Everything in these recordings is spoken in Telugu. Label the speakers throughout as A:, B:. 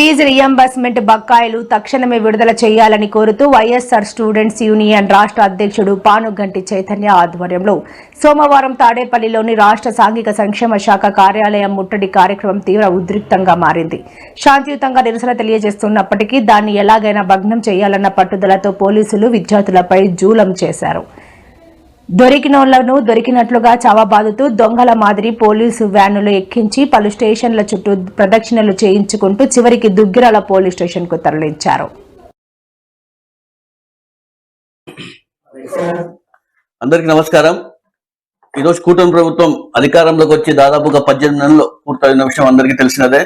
A: ఫీజు రియంబర్స్మెంట్ బకాయిలు తక్షణమే విడుదల చేయాలని కోరుతూ వైఎస్ఆర్ స్టూడెంట్స్ యూనియన్ రాష్ట్ర అధ్యక్షుడు పానుగంటి చైతన్య ఆధ్వర్యంలో సోమవారం తాడేపల్లిలోని రాష్ట్ర సాంఘిక సంక్షేమ శాఖ కార్యాలయం ముట్టడి కార్యక్రమం తీవ్ర ఉద్రిక్తంగా మారింది. శాంతియుతంగా నిరసన తెలియజేస్తున్నప్పటికీ దాన్ని ఎలాగైనా భగ్నం చేయాలన్న పట్టుదలతో పోలీసులు విద్యార్థులపై జూలం చేశారు. దొరికినోళ్ళను దొరికినట్లుగా చవబాదుతూ దొంగల మాదిరి పోలీసు వ్యానులు ఎక్కించి పలు స్టేషన్ల చుట్టూ ప్రదక్షిణలు చేయించుకుంటూ చివరికి దుగ్గిరాల పోలీస్ స్టేషన్కు తరలించారు.
B: అందరికి నమస్కారం. ఈరోజు కూటమి ప్రభుత్వం అధికారంలోకి వచ్చి దాదాపుగా పద్దెనిమిది నెలలు పూర్తయిన విషయం అందరికీ తెలిసినదే.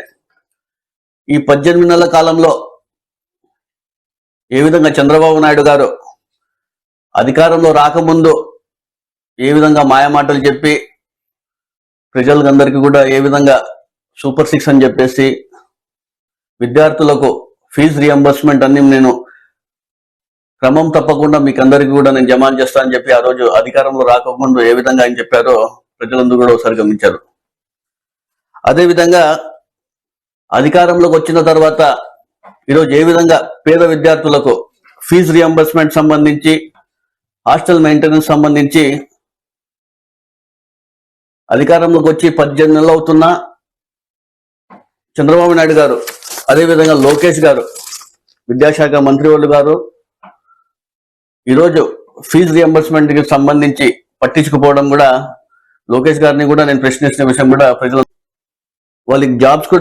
B: ఈ పద్దెనిమిది నెలల కాలంలో ఏ విధంగా చంద్రబాబు నాయుడు గారు అధికారంలో రాకముందు ఏ విధంగా మాయమాటలు చెప్పి ప్రజలందరికీ కూడా ఏ విధంగా సూపర్ సిక్స్ అని చెప్పేసి విద్యార్థులకు ఫీజు రియంబర్స్మెంట్ అన్ని నేను క్రమం తప్పకుండా మీకు అందరికీ కూడా నేను జమా చేస్తానని చెప్పి ఆ రోజు అధికారంలో రాకముందు ఏ విధంగా ఆయన చెప్పారో ప్రజలందరూ కూడా ఒకసారి గమనించారు. అదేవిధంగా అధికారంలోకి వచ్చిన తర్వాత ఈరోజు ఏ విధంగా పేద విద్యార్థులకు ఫీజు రియంబర్స్మెంట్ సంబంధించి హాస్టల్ మెయింటెనెన్స్ సంబంధించి అధికారంలోకి వచ్చి పద్దెనిమిది నెలలు అవుతున్నా చంద్రబాబు నాయుడు గారు అదేవిధంగా లోకేష్ గారు విద్యాశాఖ మంత్రి వాళ్ళు గారు ఈరోజు ఫీజు రియంబర్స్మెంట్కి సంబంధించి పట్టించుకుపోవడం కూడా లోకేష్ గారిని కూడా నేను ప్రశ్నించిన విషయం కూడా ప్రజలు వాళ్ళకి జాబ్స్ కూడా